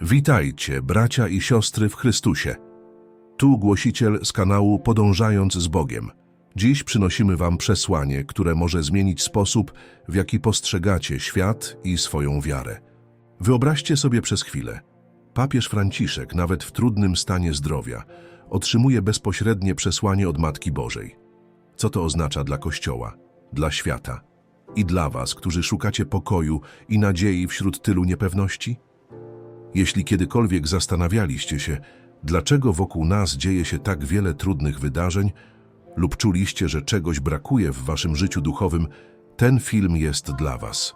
Witajcie, bracia i siostry w Chrystusie. Tu głosiciel z kanału Podążając z Bogiem. Dziś przynosimy Wam przesłanie, które może zmienić sposób, w jaki postrzegacie świat i swoją wiarę. Wyobraźcie sobie przez chwilę. Papież Franciszek, nawet w trudnym stanie zdrowia, otrzymuje bezpośrednie przesłanie od Matki Bożej. Co to oznacza dla Kościoła, dla świata i dla Was, którzy szukacie pokoju i nadziei wśród tylu niepewności? Jeśli kiedykolwiek zastanawialiście się, dlaczego wokół nas dzieje się tak wiele trudnych wydarzeń, lub czuliście, że czegoś brakuje w waszym życiu duchowym, ten film jest dla was.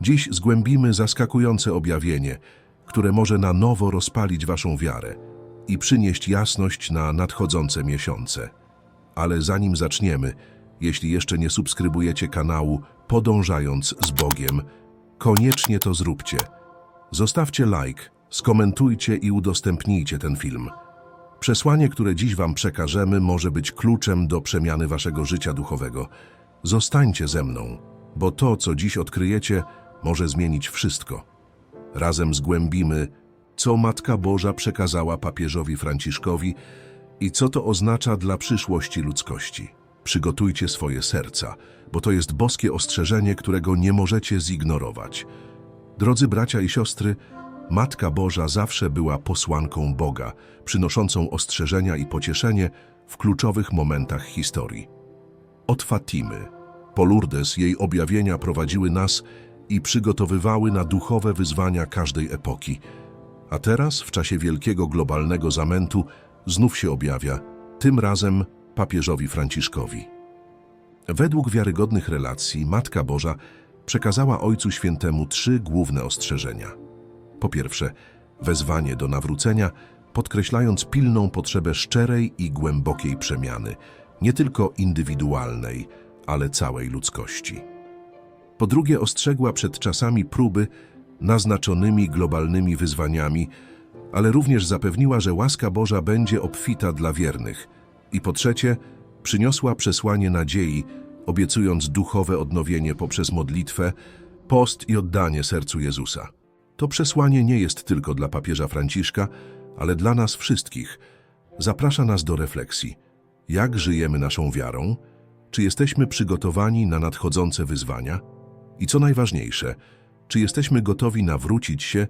Dziś zgłębimy zaskakujące objawienie, które może na nowo rozpalić waszą wiarę i przynieść jasność na nadchodzące miesiące. Ale zanim zaczniemy, jeśli jeszcze nie subskrybujecie kanału Podążając z Bogiem, koniecznie to zróbcie. Zostawcie like, skomentujcie i udostępnijcie ten film. Przesłanie, które dziś Wam przekażemy, może być kluczem do przemiany Waszego życia duchowego. Zostańcie ze mną, bo to, co dziś odkryjecie, może zmienić wszystko. Razem zgłębimy, co Matka Boża przekazała papieżowi Franciszkowi i co to oznacza dla przyszłości ludzkości. Przygotujcie swoje serca, bo to jest boskie ostrzeżenie, którego nie możecie zignorować. Drodzy bracia i siostry, Matka Boża zawsze była posłanką Boga, przynoszącą ostrzeżenia i pocieszenie w kluczowych momentach historii. Od Fatimy, po Lourdes jej objawienia prowadziły nas i przygotowywały na duchowe wyzwania każdej epoki. A teraz, w czasie wielkiego globalnego zamętu, znów się objawia, tym razem papieżowi Franciszkowi. Według wiarygodnych relacji Matka Boża przekazała Ojcu Świętemu trzy główne ostrzeżenia. Po pierwsze, wezwanie do nawrócenia, podkreślając pilną potrzebę szczerej i głębokiej przemiany, nie tylko indywidualnej, ale całej ludzkości. Po drugie, ostrzegła przed czasami próby naznaczonymi globalnymi wyzwaniami, ale również zapewniła, że łaska Boża będzie obfita dla wiernych. I po trzecie, przyniosła przesłanie nadziei, obiecując duchowe odnowienie poprzez modlitwę, post i oddanie sercu Jezusa. To przesłanie nie jest tylko dla papieża Franciszka, ale dla nas wszystkich. Zaprasza nas do refleksji. Jak żyjemy naszą wiarą? Czy jesteśmy przygotowani na nadchodzące wyzwania? I co najważniejsze, czy jesteśmy gotowi nawrócić się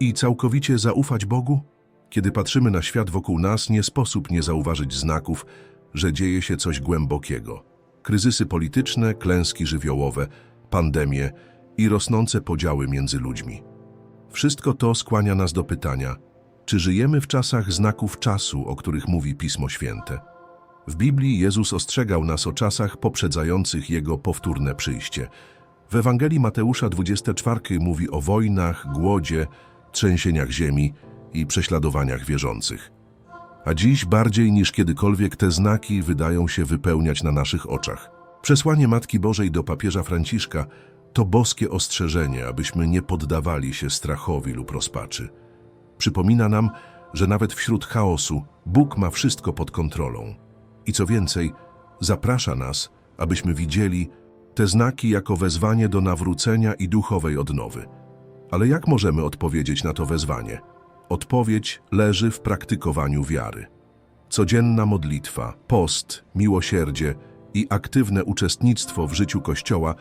i całkowicie zaufać Bogu? Kiedy patrzymy na świat wokół nas, nie sposób nie zauważyć znaków, że dzieje się coś głębokiego. Kryzysy polityczne, klęski żywiołowe, pandemie i rosnące podziały między ludźmi. Wszystko to skłania nas do pytania, czy żyjemy w czasach znaków czasu, o których mówi Pismo Święte? W Biblii Jezus ostrzegał nas o czasach poprzedzających Jego powtórne przyjście. W Ewangelii Mateusza 24 mówi o wojnach, głodzie, trzęsieniach ziemi i prześladowaniach wierzących. A dziś bardziej niż kiedykolwiek te znaki wydają się wypełniać na naszych oczach. Przesłanie Matki Bożej do papieża Franciszka to boskie ostrzeżenie, abyśmy nie poddawali się strachowi lub rozpaczy. Przypomina nam, że nawet wśród chaosu Bóg ma wszystko pod kontrolą. I co więcej, zaprasza nas, abyśmy widzieli te znaki jako wezwanie do nawrócenia i duchowej odnowy. Ale jak możemy odpowiedzieć na to wezwanie? Odpowiedź leży w praktykowaniu wiary. Codzienna modlitwa, post, miłosierdzie i aktywne uczestnictwo w życiu Kościoła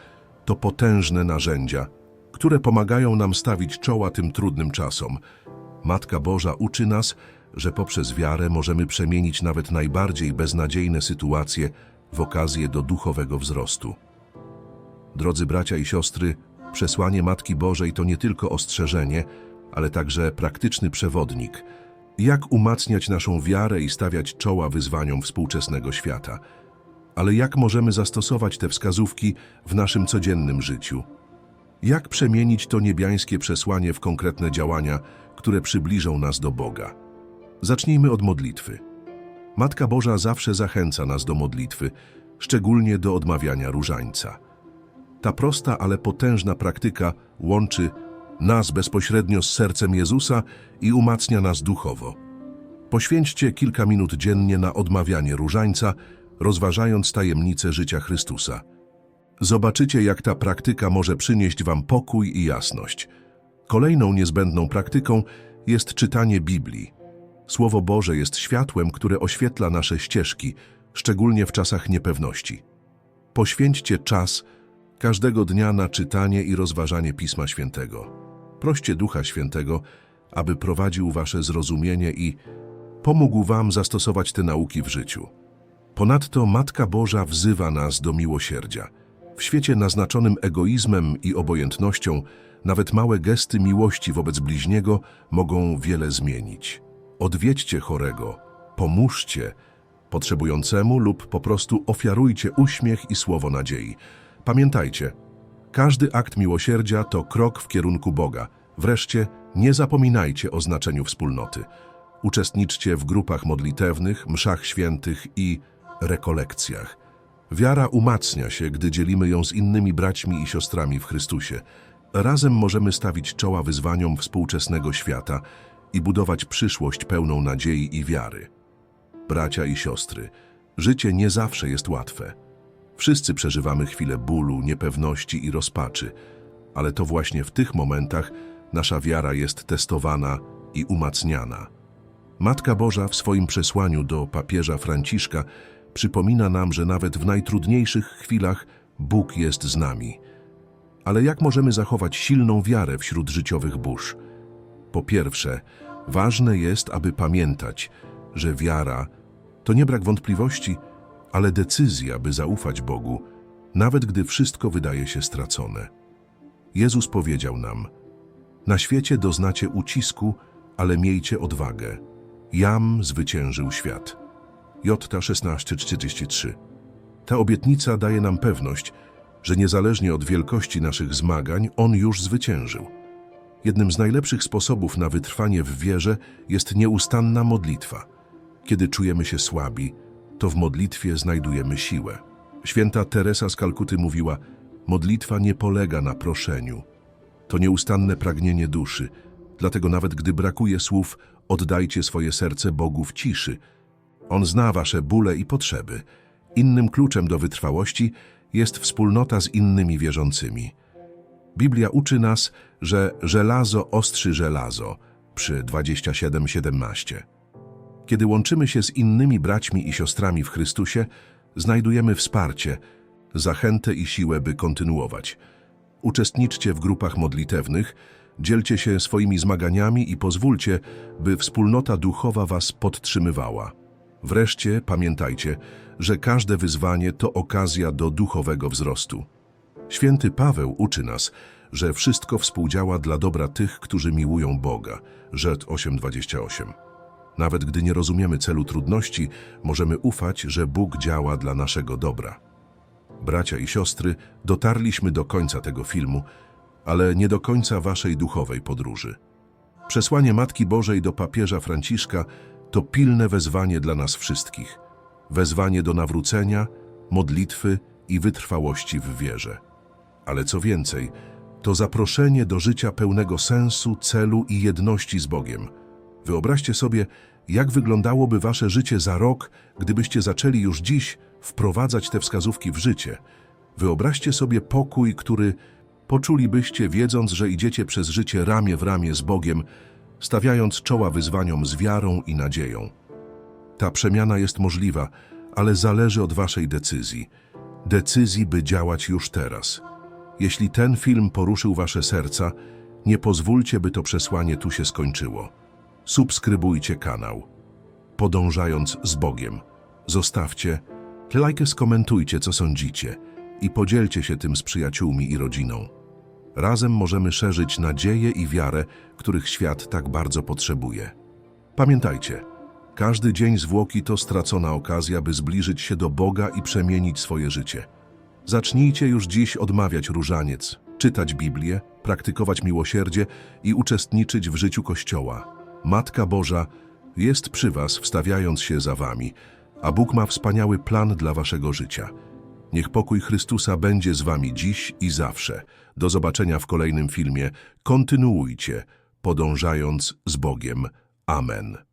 to potężne narzędzia, które pomagają nam stawić czoła tym trudnym czasom. Matka Boża uczy nas, że poprzez wiarę możemy przemienić nawet najbardziej beznadziejne sytuacje w okazję do duchowego wzrostu. Drodzy bracia i siostry, przesłanie Matki Bożej to nie tylko ostrzeżenie, ale także praktyczny przewodnik. Jak umacniać naszą wiarę i stawiać czoła wyzwaniom współczesnego świata? Ale jak możemy zastosować te wskazówki w naszym codziennym życiu? Jak przemienić to niebiańskie przesłanie w konkretne działania, które przybliżą nas do Boga? Zacznijmy od modlitwy. Matka Boża zawsze zachęca nas do modlitwy, szczególnie do odmawiania różańca. Ta prosta, ale potężna praktyka łączy nas bezpośrednio z sercem Jezusa i umacnia nas duchowo. Poświęćcie kilka minut dziennie na odmawianie różańca, rozważając tajemnice życia Chrystusa. Zobaczycie, jak ta praktyka może przynieść Wam pokój i jasność. Kolejną niezbędną praktyką jest czytanie Biblii. Słowo Boże jest światłem, które oświetla nasze ścieżki, szczególnie w czasach niepewności. Poświęćcie czas każdego dnia na czytanie i rozważanie Pisma Świętego. Proście Ducha Świętego, aby prowadził wasze zrozumienie i pomógł wam zastosować te nauki w życiu. Ponadto Matka Boża wzywa nas do miłosierdzia. W świecie naznaczonym egoizmem i obojętnością, nawet małe gesty miłości wobec bliźniego mogą wiele zmienić. Odwiedźcie chorego, pomóżcie potrzebującemu lub po prostu ofiarujcie uśmiech i słowo nadziei. Pamiętajcie, każdy akt miłosierdzia to krok w kierunku Boga. Wreszcie nie zapominajcie o znaczeniu wspólnoty. Uczestniczcie w grupach modlitewnych, mszach świętych i rekolekcjach. Wiara umacnia się, gdy dzielimy ją z innymi braćmi i siostrami w Chrystusie. Razem możemy stawić czoła wyzwaniom współczesnego świata i budować przyszłość pełną nadziei i wiary. Bracia i siostry, życie nie zawsze jest łatwe. Wszyscy przeżywamy chwile bólu, niepewności i rozpaczy, ale to właśnie w tych momentach nasza wiara jest testowana i umacniana. Matka Boża w swoim przesłaniu do papieża Franciszka przypomina nam, że nawet w najtrudniejszych chwilach Bóg jest z nami. Ale jak możemy zachować silną wiarę wśród życiowych burz? Po pierwsze, ważne jest, aby pamiętać, że wiara to nie brak wątpliwości, ale decyzja, by zaufać Bogu, nawet gdy wszystko wydaje się stracone. Jezus powiedział nam: Na świecie doznacie ucisku, ale miejcie odwagę. Jam zwyciężył świat. Jotta 16:43. Ta obietnica daje nam pewność, że niezależnie od wielkości naszych zmagań, On już zwyciężył. Jednym z najlepszych sposobów na wytrwanie w wierze jest nieustanna modlitwa. Kiedy czujemy się słabi, to w modlitwie znajdujemy siłę. Święta Teresa z Kalkuty mówiła: Modlitwa nie polega na proszeniu. To nieustanne pragnienie duszy, dlatego nawet gdy brakuje słów, oddajcie swoje serce Bogu w ciszy. On zna wasze bóle i potrzeby. Innym kluczem do wytrwałości jest wspólnota z innymi wierzącymi. Biblia uczy nas, że żelazo ostrzy żelazo przy 27:17. Kiedy łączymy się z innymi braćmi i siostrami w Chrystusie, znajdujemy wsparcie, zachętę i siłę, by kontynuować. Uczestniczcie w grupach modlitewnych, dzielcie się swoimi zmaganiami i pozwólcie, by wspólnota duchowa was podtrzymywała. Wreszcie pamiętajcie, że każde wyzwanie to okazja do duchowego wzrostu. Święty Paweł uczy nas, że wszystko współdziała dla dobra tych, którzy miłują Boga. Żed 8:28. Nawet gdy nie rozumiemy celu trudności, możemy ufać, że Bóg działa dla naszego dobra. Bracia i siostry, dotarliśmy do końca tego filmu, ale nie do końca waszej duchowej podróży. Przesłanie Matki Bożej do papieża Franciszka to pilne wezwanie dla nas wszystkich. Wezwanie do nawrócenia, modlitwy i wytrwałości w wierze. Ale co więcej, to zaproszenie do życia pełnego sensu, celu i jedności z Bogiem. Wyobraźcie sobie, jak wyglądałoby wasze życie za rok, gdybyście zaczęli już dziś wprowadzać te wskazówki w życie. Wyobraźcie sobie pokój, który poczulibyście, wiedząc, że idziecie przez życie ramię w ramię z Bogiem, stawiając czoła wyzwaniom z wiarą i nadzieją. Ta przemiana jest możliwa, ale zależy od waszej decyzji. Decyzji, by działać już teraz. Jeśli ten film poruszył wasze serca, nie pozwólcie, by to przesłanie tu się skończyło. Subskrybujcie kanał. Podążając z Bogiem. Zostawcie lajkę, skomentujcie, co sądzicie i podzielcie się tym z przyjaciółmi i rodziną. Razem możemy szerzyć nadzieję i wiarę, których świat tak bardzo potrzebuje. Pamiętajcie, każdy dzień zwłoki to stracona okazja, by zbliżyć się do Boga i przemienić swoje życie. Zacznijcie już dziś odmawiać różaniec, czytać Biblię, praktykować miłosierdzie i uczestniczyć w życiu Kościoła. Matka Boża jest przy Was, wstawiając się za Wami, a Bóg ma wspaniały plan dla Waszego życia. Niech pokój Chrystusa będzie z Wami dziś i zawsze. Do zobaczenia w kolejnym filmie. Kontynuujcie, podążając z Bogiem. Amen.